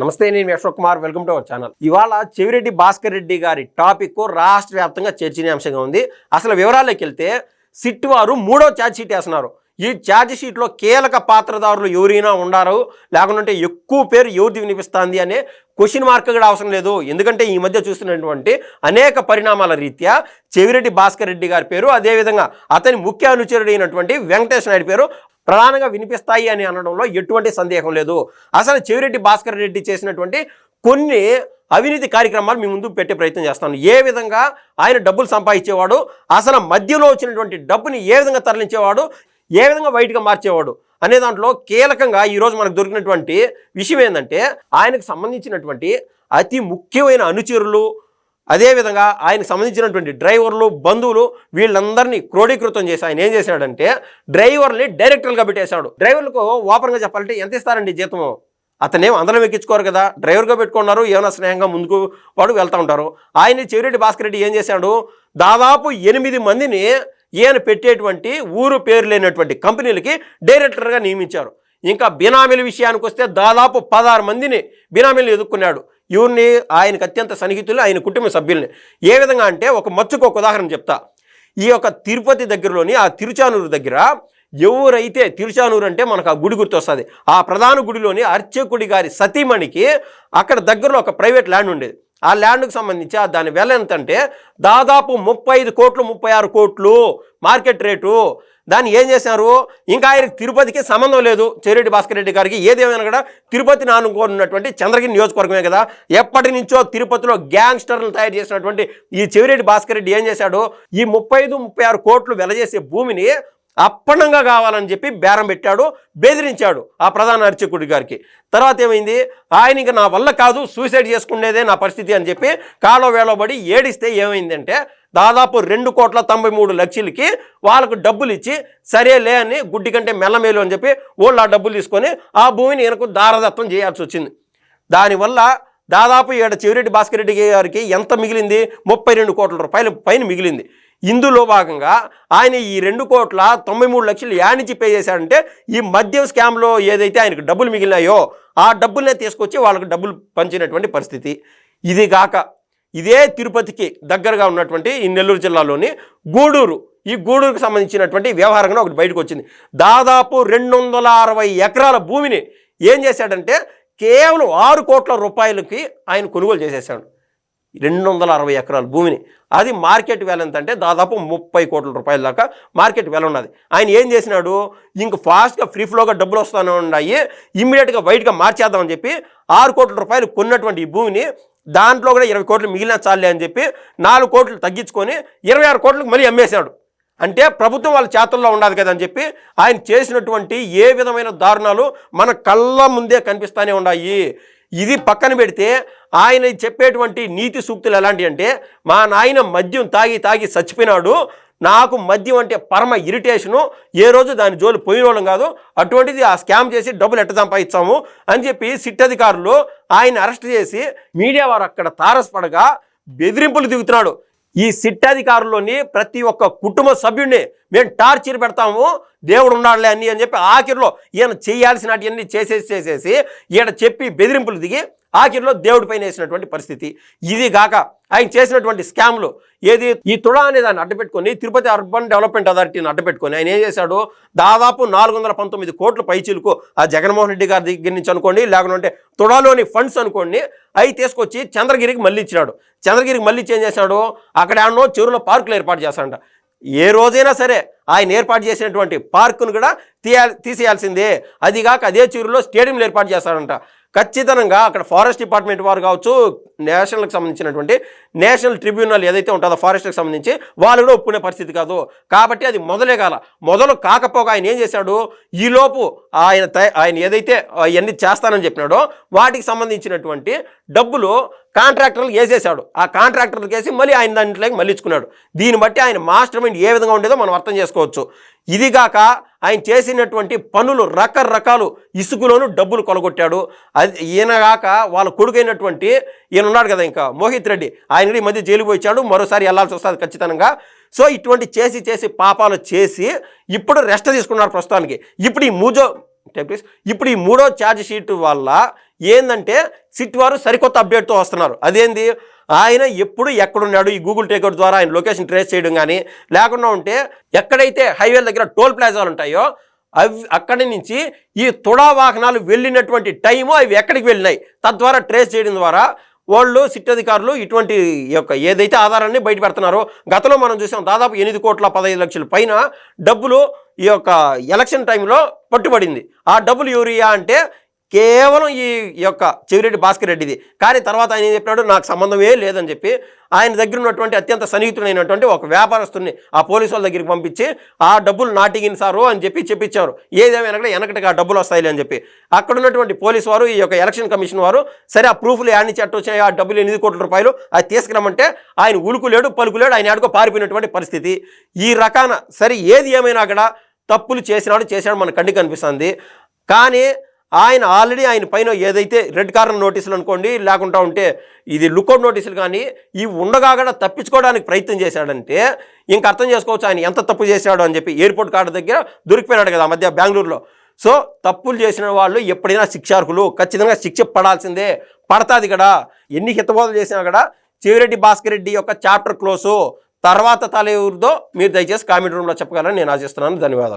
నమస్తే నేను Yashwa Kumar. Welcome to our channel. ఇవాళ చెవిరెడ్డి భాస్కర్ రెడ్డి గారి టాపిక్ రాష్ట్ర వ్యాప్తంగా చర్చనీయాంశంగా ఉంది. అసలు వివరాల్లోకి వెళ్తే సిట్ వారు మూడో ఛార్జ్ షీట్ వేస్తున్నారు. ఈ ఛార్జ్ షీట్లో కీలక పాత్రదారులు ఎవరైనా ఉండారు? లేకుంటే ఎక్కువ పేరు ఎవరిది వినిపిస్తుంది అనే క్వశ్చన్ మార్క్ కూడా అవసరం లేదు. ఎందుకంటే ఈ మధ్య చూస్తున్నటువంటి అనేక పరిణామాల రీత్యా చెవిరెడ్డి భాస్కర్ రెడ్డి గారి పేరు అదేవిధంగా అతని ముఖ్య అనుచరుడైనటువంటి వెంకటేశ్వర నాయుడు పేరు ప్రధానంగా వినిపిస్తాయి అని అనడంలో ఎటువంటి సందేహం లేదు. అసలు చెవిరెడ్డి భాస్కర్ రెడ్డి చేసినటువంటి కొన్ని అవినీతి కార్యక్రమాలు మీ ముందు పెట్టే ప్రయత్నం చేస్తాను. ఏ విధంగా ఆయన డబ్బులు సంపాదించేవాడు అసలు మధ్యలో వచ్చినటువంటి డబ్బుని ఏ విధంగా తరలించేవాడు ఏ విధంగా బయటగా మార్చేవాడు అనే దాంట్లో కీలకంగా ఈరోజు మనకు దొరికినటువంటి విషయం ఏంటంటే ఆయనకు సంబంధించినటువంటి అతి ముఖ్యమైన అనుచరులు అదేవిధంగా ఆయనకు సంబంధించినటువంటి డ్రైవర్లు బంధువులు వీళ్ళందరినీ క్రోడీకృతం చేసి ఆయన ఏం చేశాడంటే డ్రైవర్ని డైరెక్టర్గా పెట్టేశాడు. డ్రైవర్లకు ఓపెన్గా చెప్పాలంటే ఎంత ఇస్తారండి జీతము? అతనేం అందరం ఎక్కించుకోరు కదా. డ్రైవర్గా పెట్టుకున్నారు ఏమైనా స్నేహంగా ముందుకు వాడు వెళ్తూ ఉంటారు. ఆయన చెవిరెడ్డి భాస్కర్ రెడ్డి ఏం చేశాడు? దాదాపు ఎనిమిది మందిని ఈయన పెట్టేటువంటి ఊరు పేరు లేనటువంటి కంపెనీలకి డైరెక్టర్గా నియమించారు. ఇంకా బినామీల విషయానికి వస్తే దాదాపు పదహారు మందిని బినామీలు ఎదుర్కొన్నాడు ఇవరిని ఆయనకు అత్యంత సన్నిహితులు ఆయన కుటుంబ సభ్యుల్ని. ఏ విధంగా అంటే ఒక మచ్చుకు ఒక ఉదాహరణ చెప్తా. ఈ యొక్క తిరుపతి దగ్గరలోని ఆ తిరుచానూరు దగ్గర ఎవరైతే తిరుచానూరు అంటే మనకు ఆ గుడి గుర్తొస్తుంది. ఆ ప్రధాన గుడిలోని అర్చకుడి గారి సతీమణికి అక్కడ దగ్గరలో ఒక ప్రైవేట్ ల్యాండ్ ఉండేది. ఆ ల్యాండ్కు సంబంధించి దాని వెల ఎంత అంటే దాదాపు ముప్పై ఐదు కోట్లు ముప్పై ఆరు కోట్లు మార్కెట్ రేటు. దాన్ని ఏం చేశారు? ఇంకా ఆయనకి తిరుపతికి సంబంధం లేదు. చెరెడ్డి భాస్కర్ రెడ్డి గారికి ఏదేమైనా కూడా తిరుపతి నానుకోనున్నటువంటి చంద్రగిరి నియోజకవర్గమే కదా. ఎప్పటి నుంచో తిరుపతిలో గ్యాంగ్స్టర్లు తయారు చేసినటువంటి ఈ చెవిరెడ్డి భాస్కర్ రెడ్డి ఏం చేశాడు? ఈ ముప్పై ఐదు ముప్పై ఆరు కోట్లు వెలజేసే భూమిని అప్పనంగా కావాలని చెప్పి బేరం పెట్టాడు బెదిరించాడు ఆ ప్రధాన అర్చకుడి గారికి. తర్వాత ఏమైంది? ఆయన ఇంకా నా వల్ల కాదు సూసైడ్ చేసుకునేదే నా పరిస్థితి అని చెప్పి కాలో వేలబడి ఏడిస్తే ఏమైందంటే దాదాపు రెండు కోట్ల తొంభై మూడు లక్షలకి వాళ్ళకు డబ్బులు ఇచ్చి సరేలే అని గుడ్డి కంటే మెల్లమేలు అని చెప్పి వాళ్ళు ఆ డబ్బులు తీసుకొని ఆ భూమిని ఈయనకు దారదత్వం చేయాల్సి వచ్చింది. దానివల్ల దాదాపు ఈడ చెవిరెడ్డి భాస్కర్ రెడ్డి గారికి ఎంత మిగిలింది? ముప్పై రెండు కోట్ల రూపాయలు పైన మిగిలింది. ఇందులో భాగంగా ఆయన ఈ రెండు కోట్ల తొంభై మూడు లక్షలు యానించి పే చేశాడంటే ఈ మద్యం స్కామ్లో ఏదైతే ఆయనకు డబ్బులు మిగిలినాయో ఆ డబ్బులనే తీసుకొచ్చి వాళ్ళకు డబ్బులు పంచినటువంటి పరిస్థితి. ఇది కాక ఇదే తిరుపతికి దగ్గరగా ఉన్నటువంటి ఈ నెల్లూరు జిల్లాలోని గూడూరు. ఈ గూడూరుకు సంబంధించినటువంటి వ్యవహారంగా ఒకటి బయటకు వచ్చింది. దాదాపు రెండు వందల అరవై ఎకరాల భూమిని ఏం చేశాడంటే కేవలం ఆరు కోట్ల రూపాయలకి ఆయన కొనుగోలు చేసేసాడు. రెండు వందల అరవై ఎకరాల భూమిని. అది మార్కెట్ వేల ఎంత అంటే దాదాపు ముప్పై కోట్ల రూపాయల దాకా మార్కెట్ వేల ఉన్నది. ఆయన ఏం చేసినాడు? ఇంక ఫాస్ట్గా ఫ్రీ ఫ్లోగా డబ్బులు వస్తూనే ఉన్నాయి. ఇమ్మీడియట్గా వైట్గా మార్చేద్దామని చెప్పి ఆరు కోట్ల రూపాయలు కొన్నటువంటి ఈ భూమిని దాంట్లో కూడా ఇరవై కోట్లు మిగిలిన చాలే అని చెప్పి నాలుగు కోట్లు తగ్గించుకొని ఇరవై ఆరు కోట్లకు మళ్ళీ అమ్మేశాడు. అంటే ప్రభుత్వం వాళ్ళ చేతుల్లో ఉండదు కదా అని చెప్పి ఆయన చేసినటువంటి ఏ విధమైన దారుణాలు మన కళ్ళ ముందే కనిపిస్తూనే ఉన్నాయి. ఇది పక్కన పెడితే ఆయన చెప్పేటువంటి నీతి సూక్తులు ఎలాంటివి అంటే మా నాయన మద్యం తాగి తాగి చచ్చిపోయినాడు నాకు మద్యం అంటే పరమ ఇరిటేషను ఏ రోజు దాని జోలు పోయిన వాళ్ళం కాదు అటువంటిది ఆ స్కామ్ చేసి డబ్బులు ఎట్ట సంపాదించాము అని చెప్పి సిట్ అధికారులు ఆయన అరెస్ట్ చేసి మీడియా వారు అక్కడ తారసపడగా బెదిరింపులు దిగుతున్నాడు. ఈ సిట్ అధికారుల్లోని ప్రతి ఒక్క కుటుంబ సభ్యుడిని మేము టార్చర్ పెడతాము దేవుడు ఉన్నాడులే అన్ని అని చెప్పి ఆఖరిలో ఈయన చేయాల్సినవన్నీ చేసేసి చేసేసి ఈయన చెప్పి బెదిరింపులు దిగి ఆఖరిలో దేవుడి పైన వేసినటువంటి పరిస్థితి. ఇది గాక ఆయన చేసినటువంటి స్కామ్లు ఏది? ఈ తుడా అనే దాన్ని అడ్డపెట్టుకొని తిరుపతి అర్బన్ డెవలప్మెంట్ అథారిటీని అడ్డపెట్టుకొని ఆయన ఏం చేశాడు? దాదాపు నాలుగు వందల పంతొమ్మిది కోట్ల పైచీలకు ఆ జగన్మోహన్ రెడ్డి గారి దగ్గర నుంచి అనుకోండి లేకుంటే తుడాలోని ఫండ్స్ అనుకోండి అవి తీసుకొచ్చి చంద్రగిరికి మళ్ళీ ఇచ్చినాడు. చంద్రగిరికి మళ్ళీ చేంజ్ చేశాడు? అక్కడ ఏమన్నో చెరువులో పార్కులు ఏర్పాటు చేశాడంట. ఏ రోజైనా సరే ఆయన ఏర్పాటు చేసినటువంటి పార్కును కూడా తీయాలి తీసేయాల్సిందే. అదిగాక అదే చెరువులో స్టేడియంలు ఏర్పాటు చేస్తాడంట. ఖచ్చితంగా అక్కడ ఫారెస్ట్ డిపార్ట్మెంట్ వారు కావచ్చు నేషనల్కి సంబంధించినటువంటి నేషనల్ ట్రిబ్యునల్ ఏదైతే ఉంటుందో ఫారెస్ట్కి సంబంధించి వాళ్ళు కూడా ఒప్పుకునే పరిస్థితి కాదు. కాబట్టి అది మొదలే కాల. మొదలు కాకపోగా ఆయన ఏం చేశాడు? ఈలోపు ఆయన ఆయన ఏదైతే అవన్నీ చేస్తానని చెప్పినాడో వాటికి సంబంధించినటువంటి డబ్బులు కాంట్రాక్టర్లు వేసేసాడు ఆ కాంట్రాక్టర్లకు వేసి మళ్ళీ ఆయన దాంట్లోకి మళ్ళించుకున్నాడు. దీన్ని బట్టి ఆయన మాస్టర్ మైండ్ ఏ విధంగా ఉండేదో మనం అర్థం చేసుకోవచ్చు. ఇదిగాక ఆయన చేసినటువంటి పనులు రకరకాలు ఇసుకలోను డబ్బులు కొలగొట్టాడు. అది ఈయనగాక వాళ్ళ కొడుకైనటువంటి ఈయన ఉన్నాడు కదా ఇంకా. మోహిత్ రెడ్డి ఆయన కూడా ఈ మధ్య జైలుకి వచ్చాడు మరోసారి వెళ్ళాల్సి వస్తుంది ఖచ్చితంగా. సో ఇటువంటి చేసి చేసి పాపాలు చేసి ఇప్పుడు రెస్ట్ తీసుకున్నారు ప్రస్తుతానికి. ఇప్పుడు ఈ మూజో టెప్లీస్ ఇప్పుడు ఈ మూడో ఛార్జ్ షీట్ వల్ల ఏంటంటే సిట్ వారు సరికొత్త అప్డేట్తో వస్తున్నారు. అదేంది? ఆయన ఎప్పుడు ఎక్కడున్నాడు? ఈ గూగుల్ టేకౌట్ ద్వారా ఆయన లొకేషన్ ట్రేస్ చేయడం కానీ లేకుండా ఉంటే ఎక్కడైతే హైవేల దగ్గర టోల్ ప్లాజాలు ఉంటాయో అవి అక్కడి నుంచి ఈ తుడా వాహనాలు వెళ్ళినటువంటి టైము అవి ఎక్కడికి వెళ్ళినాయి? తద్వారా ట్రేస్ చేయడం ద్వారా వాళ్ళు సిట్ అధికారులు ఇటువంటి యొక్క ఏదైతే ఆధారాన్ని బయట పెడుతున్నారో గతంలో మనం చూసాం దాదాపు ఎనిమిది కోట్ల పదహైదు లక్షల పైన డబ్బులు ఈ యొక్క ఎలక్షన్ టైంలో పట్టుబడింది. ఆ డబ్బులు ఎవరియా అంటే కేవలం ఈ యొక్క చెవిరెడ్డి భాస్కర్ రెడ్డిది. కానీ తర్వాత ఆయన ఏం చెప్పినాడు? నాకు సంబంధమే లేదని చెప్పి ఆయన దగ్గర ఉన్నటువంటి అత్యంత సన్నిహితుడైనటువంటి ఒక వ్యాపారస్తుని ఆ పోలీసు వాళ్ళ దగ్గరికి పంపించి ఆ డబ్బులు నాటిగిన సారు అని చెప్పి చెప్పించారు ఏదేమైనా కూడా వెనకటికి ఆ డబ్బులు వస్తాయిలే అని చెప్పి. అక్కడ ఉన్నటువంటి పోలీసు వారు ఈ యొక్క ఎలక్షన్ కమిషన్ వారు సరే ఆ ప్రూఫ్లు యాడ్ నుంచి వచ్చినాయి ఆ డబ్బులు ఎనిమిది కోట్ల రూపాయలు అది తీసుకురమ్మంటే ఆయన ఉలుకులేడు పలుకులేడు ఆయన ఆడుకో పారిపోయినటువంటి పరిస్థితి. ఈ రకాన సరే ఏది ఏమైనా కూడా తప్పులు చేసినాడు చేసినాడు మన కంటికి కనిపిస్తుంది. కానీ ఆయన ఆల్రెడీ ఆయన పైన ఏదైతే రెడ్ కార్నర్ నోటీసులు అనుకోండి లేకుండా ఉంటే ఇది లుకౌట్ నోటీసులు కానీ ఇవి ఉండగా కూడా తప్పించుకోవడానికి ప్రయత్నం చేశాడంటే ఇంక అర్థం చేసుకోవచ్చు ఆయన ఎంత తప్పు చేశాడు అని చెప్పి ఎయిర్పోర్ట్ కార్డు దగ్గర దొరికిపోయినాడు కదా మధ్య బెంగళూరులో. సో తప్పులు చేసిన వాళ్ళు ఎప్పుడైనా శిక్షార్హులు ఖచ్చితంగా శిక్ష పడాల్సిందే. పడతాది కదా. ఎన్ని హితబోధలు చేసినా కూడా చివరెడ్డి భాస్కర్ రెడ్డి యొక్క చాప్టర్ క్లోజు తర్వాత తల ఎవరిదో మీరు దయచేసి కామెంట్ రూమ్లో చెప్పగలని నేను ఆశిస్తున్నాను. ధన్యవాదాలు.